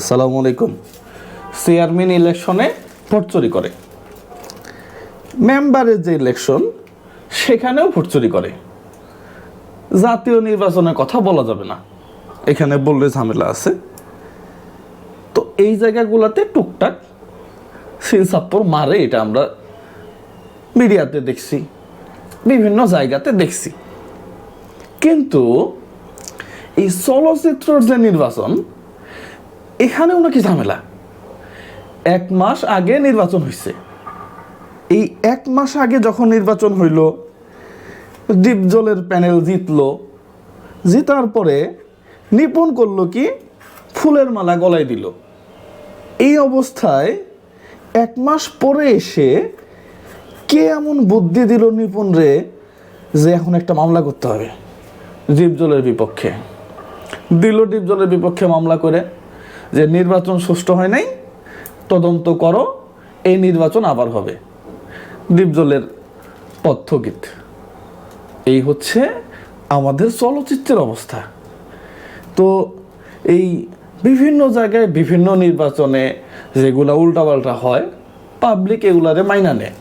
আসসালামু আলাইকুম। চেয়ারম্যান ইলেকশনে ভোট চুরি করে। মেম্বারের যে ইলেকশন, সেখানেও ভোট চুরি করে। জাতীয় নির্বাচনের কথা বলা যাবে না। এখানে বললে ঝামেলা আছে। তো এই জায়গাগুলোতে টুকটাক সিলসাপ্পর মারে এটা আমরা মিডিয়াতে দেখছি, বিভিন্ন জায়গাতে দেখছি। কিন্তু এই চলচ্চিত্রর যে নির্বাচন এখানেও নাকি ঝামেলা? এক মাস আগে নির্বাচন হয়েছে এই এক মাস আগে যখন নির্বাচন হইল দীপজলের প্যানেল জিতলো। জিতার পরে নিপুণ করল কি? ফুলের মালা গলায় দিল। এই অবস্থায় এক মাস পরে এসে কে এমন বুদ্ধি দিল নিপুণ রে যে এখন একটা মামলা করতে হবে? দীপজলের বিপক্ষে। দিল দীপজলের বিপক্ষে মামলা করে। যে নির্বাচন সুষ্ঠু হয় নাই, তদন্ত করো, এই নির্বাচন আবার হবে। দীপজলের পথ্যগীত। এই হচ্ছে আমাদের চলচ্চিত্রের অবস্থা। তো এই বিভিন্ন জায়গায় বিভিন্ন নির্বাচনে যেগুলা উল্টাপাল্টা হয় পাবলিক এগুলারে মাইনা নেয়।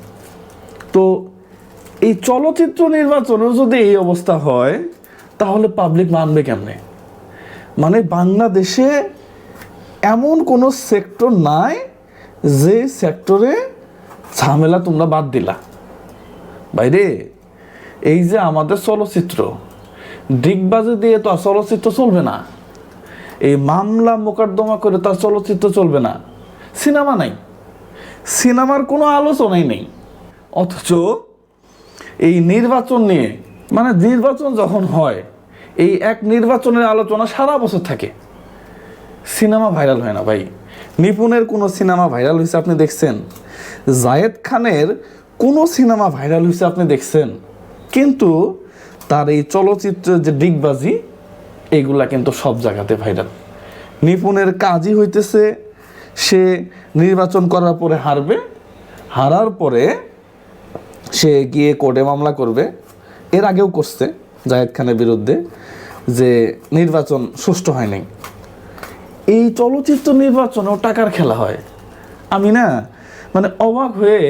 তো এই চলচ্চিত্র নির্বাচনেও যদি এই অবস্থা হয়, তাহলে পাবলিক মানবে কেমনে? মানে বাংলাদেশে এমন কোনো সেক্টর নাই যে সেক্টরে ঝামেলা তোমরা বাদ দিলা। বাইরে, এই যে আমাদের চলচ্চিত্র দিগবাজি দিয়ে তো আর চলচ্চিত্র চলবে না। এই মামলা মোকদ্দমা করে তার চলচ্চিত্র চলবে না। সিনেমা নাই। সিনেমার কোনো আলোচনাই নেই। অথচ এই নির্বাচন নিয়ে মানে নির্বাচন যখন হয়, এই এক নির্বাচনের আলোচনা সারা বছর থাকে। সিনেমা ভাইরাল হয় না ভাই। নিপুণের কোনো সিনেমা ভাইরাল হয়েছে আপনি দেখছেন? জায়েদ খানের কোনো সিনেমা ভাইরাল হয়েছে আপনি দেখছেন? কিন্তু তার এই চলচ্চিত্রের যে ডিগবাজি, এগুলা কিন্তু সব জায়গাতে ভাইরাল। নিপুণের কাজই হইতেছে, সে নির্বাচন করার পরে হারবে, হারার পরে সে গিয়ে কোর্টে মামলা করবে। এর আগেও করছে জায়েদ খানের বিরুদ্ধে যে নির্বাচন সুষ্ঠু হয় নাই এই চলচ্চিত্র নির্বাচনেও টাকার খেলা হয়। আমি না মানে অবাক হয়ে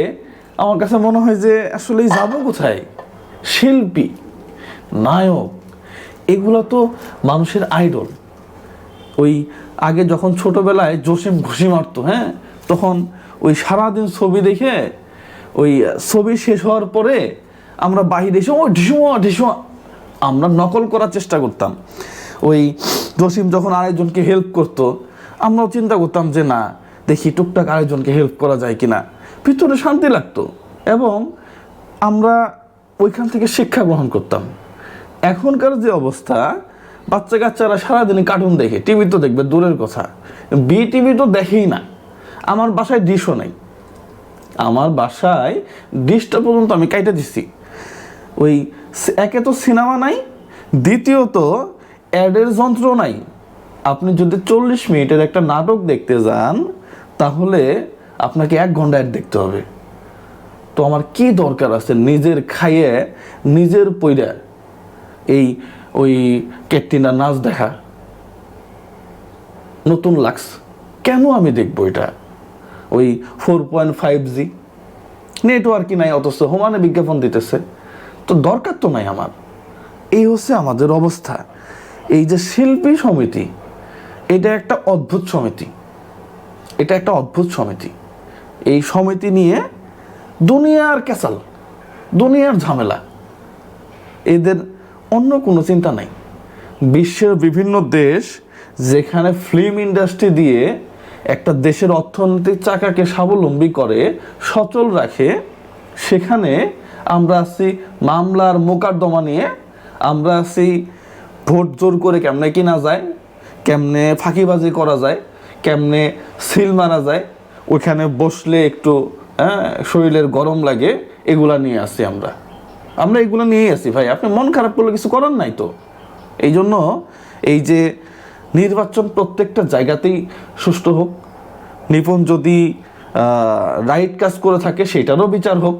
আমার কাছে মনে হয় যে আসলে যাব কোথায়? শিল্পী, নায়ক, এগুলো তো মানুষের আইডল। ওই আগে যখন ছোটবেলায় জসিম ঘুষি মারতো হ্যাঁ? তখন ওই সারাদিন ছবি দেখে ওই ছবি শেষ হওয়ার পরে আমরা বাহিরে এসে, ও ঢিসুয়া ঢিসুয়া আমরা নকল করার চেষ্টা করতাম। ওই জসিম যখন আরেকজনকে হেল্প করতো, আমরাও চিন্তা করতাম যে না, দেখি টুকটাক আরেকজনকে হেল্প করা যায় কি না ভিতরে শান্তি লাগতো এবং আমরা ওইখান থেকে শিক্ষা গ্রহণ করতাম। এখনকার যে অবস্থা বাচ্চা কাচ্চারা সারাদিনই কার্টুন দেখে টিভি তো দেখবে, দূরের কথা। বি টিভি তো দেখেই না। আমার বাসায় ডিশও নেই। আমার বাসায় ডিশটা পর্যন্ত আমি কাইটা দিচ্ছি ওই একে তো সিনেমা নাই, দ্বিতীয়ত অ্যাডের যন্ত্র নাই। আপনি যদি চল্লিশ মিনিটের একটা নাটক দেখতে যান, তাহলে আপনাকে এক ঘণ্টা অ্যাড দেখতে হবে। তো আমার কি দরকার আছে? নিজের খাইয়ে, নিজের পইরা এই ওই ক্যাটরিনার নাচ দেখা। নতুন লাক্স। কেন আমি দেখব এটা? ওই ফোর পয়েন্ট ফাইভ জি। নেটওয়ার্কই নাই, অথচ হোমানে বিজ্ঞাপন দিতেছে। তো দরকার তো নাই আমার। এই হচ্ছে আমাদের অবস্থা। এই যে শিল্পী সমিতি, এটা একটা অদ্ভুত সমিতি। এটা একটা অদ্ভুত সমিতি। এই সমিতি নিয়ে দুনিয়ার ক্যাসাল দুনিয়ার ঝামেলা। এদের অন্য কোনো চিন্তা নাই। বিশ্বের বিভিন্ন দেশ যেখানে ফিল্ম ইন্ডাস্ট্রি দিয়ে একটা দেশের অর্থনৈতিক চাকাকে স্বাবলম্বী করে, সচল রাখে, সেখানে আমরা আছি মামলার মোকদ্দমা নিয়ে, আমরা আছি ভোট জোর করে কেমনে কিনা যায়, কেমনে ফাঁকিবাজি করা যায়, কেমনে সিল মারা যায়, ওইখানে বসলে একটু হ্যাঁ শরীরের গরম লাগে, এগুলা নিয়ে আসি আমরা। আমরা এগুলো নিয়েই আসি ভাই। আপনি মন খারাপ করলে কিছু করার নাই তো। এই জন্য এই যে নির্বাচন প্রত্যেকটা জায়গাতেই সুষ্ঠু হোক নিপুণ যদি রাইট কাজ করে থাকে, সেটারও বিচার হোক,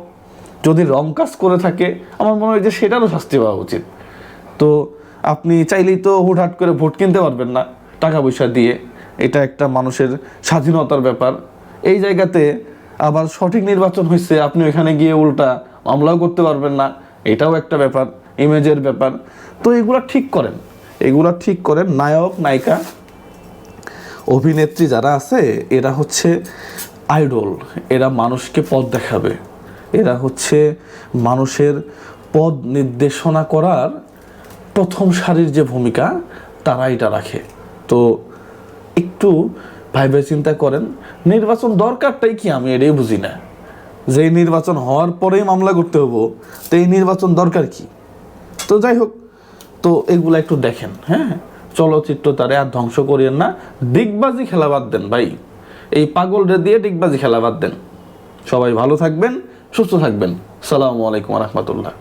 যদি রং কাজ করে থাকে, আমার মনে হয় যে সেটারও শাস্তি পাওয়া উচিত। তো আপনি চাইলেই তো হুটহাট করে ভোট কিনতে পারবেন না টাকা পয়সা দিয়ে। এটা একটা মানুষের স্বাধীনতার ব্যাপার। এই জায়গাতে আবার সঠিক নির্বাচন হয়েছে, আপনি ওখানে গিয়ে উল্টা মামলাও করতে পারবেন না। এটাও একটা ব্যাপার, ইমেজের ব্যাপার। তো এগুলা ঠিক করেন, এগুলা ঠিক করেন নায়ক, নায়িকা, অভিনেত্রী যারা আছে, এরা হচ্ছে আইডল, এরা মানুষকে পথ দেখাবে। এরা হচ্ছে মানুষের পদ নির্দেশনা করার প্রথম সারির যে ভূমিকা, তারা এটা রাখে। তো একটু ভাইবে চিন্তা করেন, নির্বাচন দরকারটাই কি আমি এটাই বুঝি না। যে নির্বাচন হওয়ার পরেই মামলা করতে হব, তো এই নির্বাচন দরকার কি? তো যাই হোক, তো এগুলো একটু দেখেন হ্যাঁ? চলচ্চিত্র তারে আর ধ্বংস করিয়েন না। ডিগবাজি খেলা বাদ দেন ভাই। এই পাগলরে দিয়ে ডিগবাজি খেলা বাদ দেন। সবাই ভালো থাকবেন, সুস্থ থাকবেন। সালামু আলাইকুম রহমতুল্লাহ।